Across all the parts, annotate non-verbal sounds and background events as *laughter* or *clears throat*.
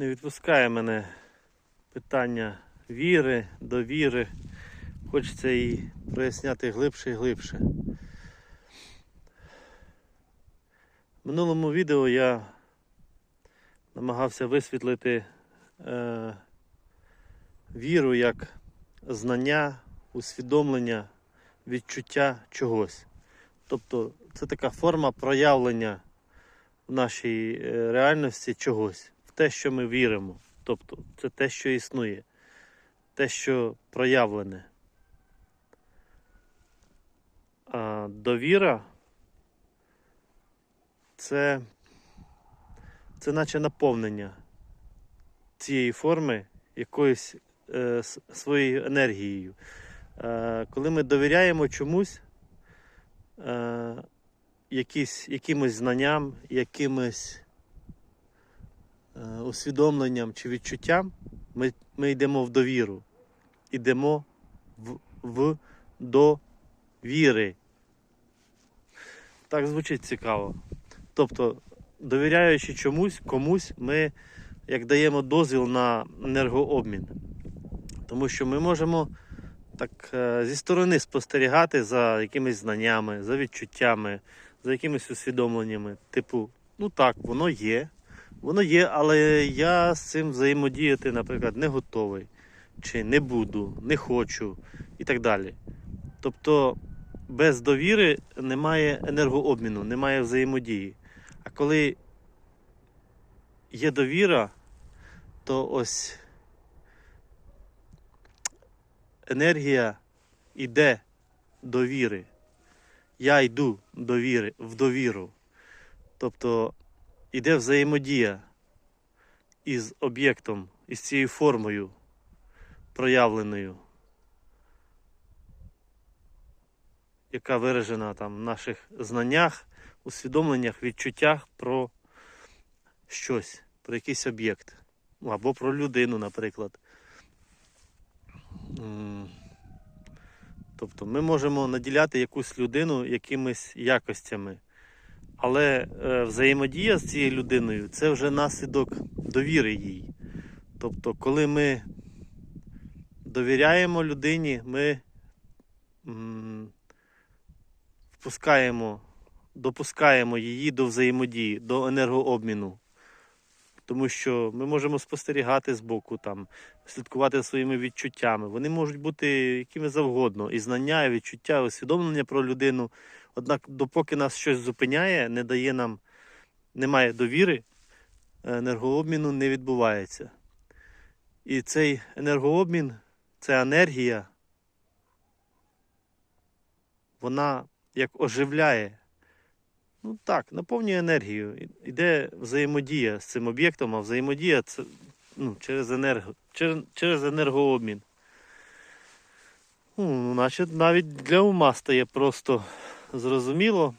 Не відпускає мене питання віри, довіри. Хочеться її проясняти глибше і глибше. В минулому відео я намагався висвітлити е, віру як знання, усвідомлення, відчуття чогось. Тобто це така форма проявлення в нашій е, реальності чогось, те, що ми віримо. Тобто це те, що існує, те, що проявлене. А довіра це, це наче наповнення цієї форми якоюсь е, своєю енергією. Е, коли ми довіряємо чомусь, е, якісь, якимось знанням, якимось усвідомленням чи відчуттям, ми, ми йдемо в довіру. Йдемо в, в довіри. Так звучить цікаво. Тобто, довіряючи чомусь, комусь, ми як даємо дозвіл на енергообмін. Тому що ми можемо так е, зі сторони спостерігати за якимись знаннями, за відчуттями, за якимись усвідомленнями. Типу, ну так, воно є. Воно є, але я з цим взаємодіяти, наприклад, не готовий, чи не буду, не хочу і так далі. Тобто без довіри немає енергообміну, немає взаємодії. А коли є довіра, то ось енергія йде до віри. Я йду до віри, в довіру. Тобто йде взаємодія із об'єктом, із цією формою проявленою, яка виражена там в наших знаннях, усвідомленнях, відчуттях про щось, про якийсь об'єкт. Ну, або про людину, наприклад. Тобто ми можемо наділяти якусь людину якимись якостями. Але е, взаємодія з цією людиною це вже наслідок довіри їй. Тобто, коли ми довіряємо людині, ми впускаємо, допускаємо її до взаємодії, до енергообміну. Тому що ми можемо спостерігати збоку, там, слідкувати своїми відчуттями. Вони можуть бути якими завгодно. І знання, і відчуття, і усвідомлення про людину. Однак, допоки нас щось зупиняє, не дає нам, немає довіри, енергообміну не відбувається. І цей енергообмін, ця енергія, вона як оживляє. Ну так, наповнює енергію. Іде взаємодія з цим об'єктом, а взаємодія це ну, через, енерго, через, через енергообмін. Ну, наче навіть для ума стає просто зрозуміло.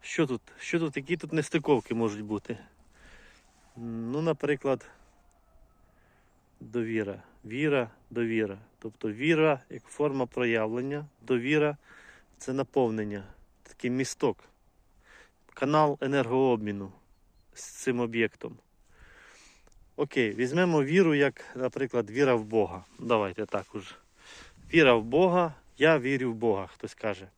Що тут? Що тут? Які тут нестиковки можуть бути? Ну, наприклад, довіра. Віра, довіра. Тобто віра як форма проявлення, довіра це наповнення, такий місток, канал енергообміну з цим об'єктом. Окей, візьмемо віру як, наприклад, віра в Бога. Давайте так уже. Віра в Бога, я вірю в Бога, хтось каже.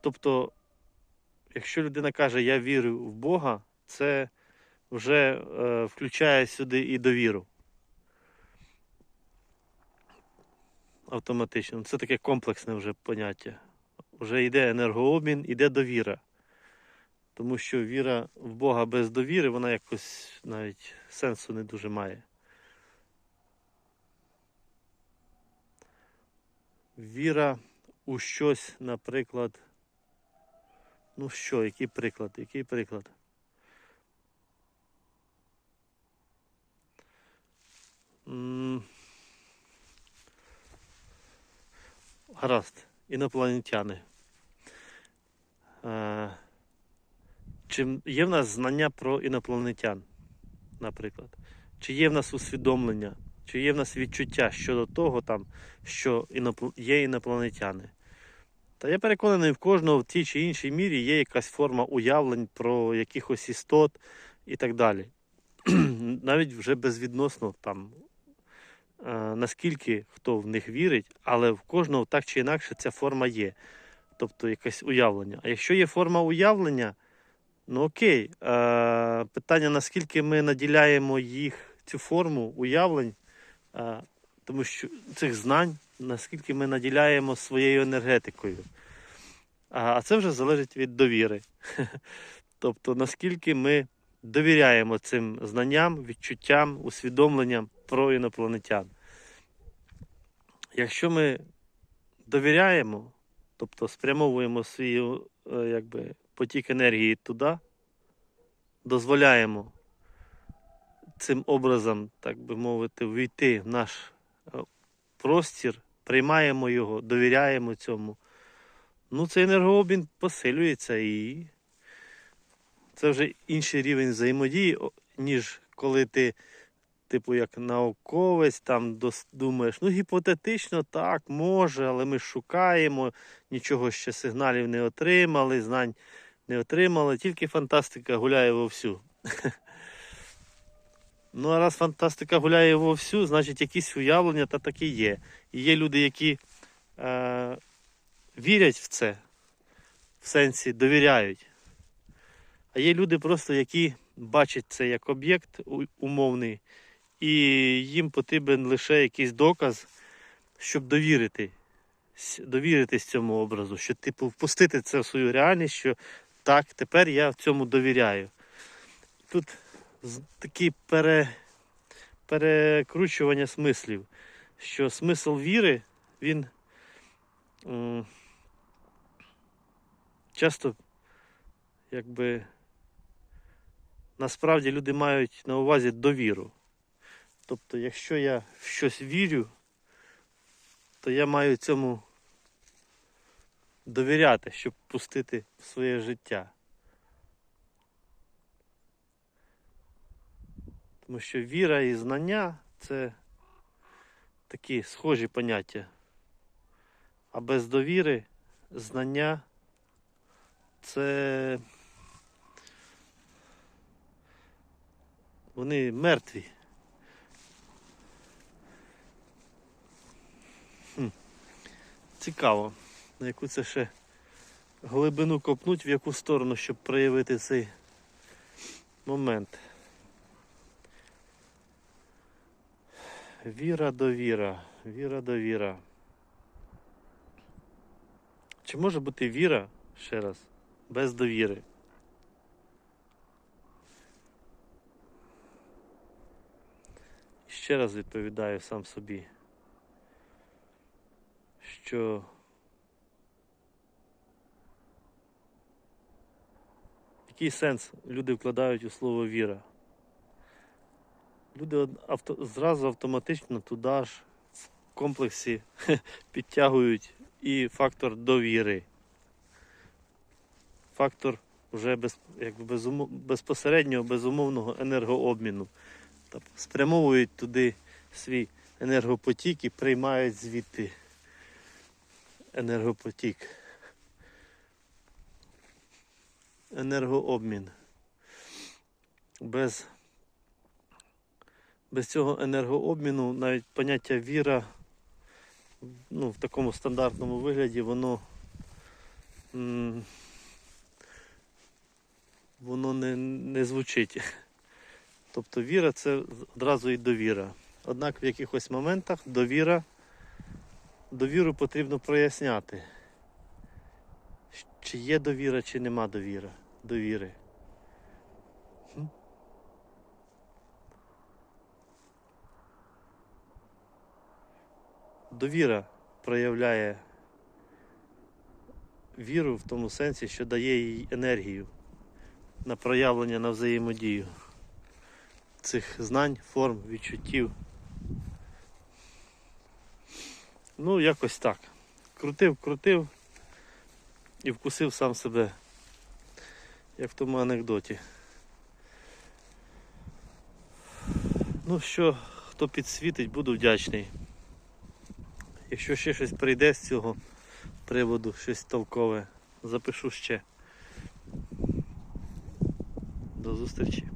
Тобто, якщо людина каже, я вірю в Бога, це вже е, включає сюди і довіру. Автоматично. Це таке комплексне вже поняття. Вже йде енергообмін, йде довіра. Тому що віра в Бога без довіри, вона якось навіть сенсу не дуже має. Віра у щось, наприклад. Ну що, який приклад? Який приклад? Гаразд, інопланетяни. Е, Чи є в нас знання про інопланетян, наприклад? Чи є в нас усвідомлення, чи є в нас відчуття щодо того, там, що є інопланетяни? Та я переконаний, в кожного в тій чи іншій мірі є якась форма уявлень про якихось істот і так далі. *clears throat* Навіть вже безвідносно там, наскільки хто в них вірить, але в кожного так чи інакше ця форма є. Тобто якесь уявлення. А якщо є форма уявлення, ну окей, е, питання, наскільки ми наділяємо їх цю форму уявлень, е, тому що цих знань, наскільки ми наділяємо своєю енергетикою. А це вже залежить від довіри. *laughs* Тобто, наскільки ми довіряємо цим знанням, відчуттям, усвідомленням про інопланетян. Якщо ми довіряємо, тобто спрямовуємо свій е, якби, потік енергії туди, дозволяємо цим образом, так би мовити, війти в наш е, простір, приймаємо його, довіряємо цьому. Ну, цей енергообмін посилюється і це вже інший рівень взаємодії, ніж коли ти, типу, як науковець, там думаєш, ну гіпотетично так, може, але ми шукаємо, нічого ще сигналів не отримали, знань не отримали, тільки фантастика гуляє вовсю. *laughs* Ну, а раз фантастика гуляє вовсю, значить якісь уявлення та таки є. І є люди, які е, вірять в це, в сенсі довіряють. А є люди просто, які бачать це як об'єкт умовний, і їм потрібен лише якийсь доказ, щоб довірити, довіритись цьому образу, що типу впустити це в свою реальність, що так, тепер я в цьому довіряю. Тут такі пере, перекручування смислів, що смисл віри, він м, часто якби насправді люди мають на увазі довіру. Тобто, якщо я в щось вірю, то я маю цьому довіряти, щоб пустити в своє життя. Тому що віра і знання це такі схожі поняття. А без довіри знання це вони мертві. Хм. Цікаво, на яку це ще глибину копнуть, в яку сторону, щоб проявити цей момент. Віра довіра, віра довіра. Чи може бути віра, ще раз, без довіри? Ще раз відповідаю сам собі, що який сенс люди вкладають у слово віра? Люди авто, зразу автоматично туди ж в комплексі *laughs* підтягують і фактор довіри. Фактор вже без, якби безумо, безпосереднього безумовного енергообміну. Тобто спрямовують туди свій енергопотік і приймають звідти енергопотік. Енергообмін. Без без цього енергообміну навіть поняття віра ну, в такому стандартному вигляді воно, воно не, не звучить. Тобто віра це одразу і довіра. Однак в якихось моментах довіра, довіру потрібно проясняти. Чи є довіра, чи нема довіра, довіри. довіра проявляє віру в тому сенсі, що дає їй енергію на проявлення на взаємодію цих знань, форм, відчуттів. Ну, якось так. Крутив, крутив і вкусив сам себе, як в тому анекдоті. Ну що, хто підсвітить, буду вдячний. Якщо ще щось прийде з цього, приводу щось толкове, запишу ще. До зустрічі.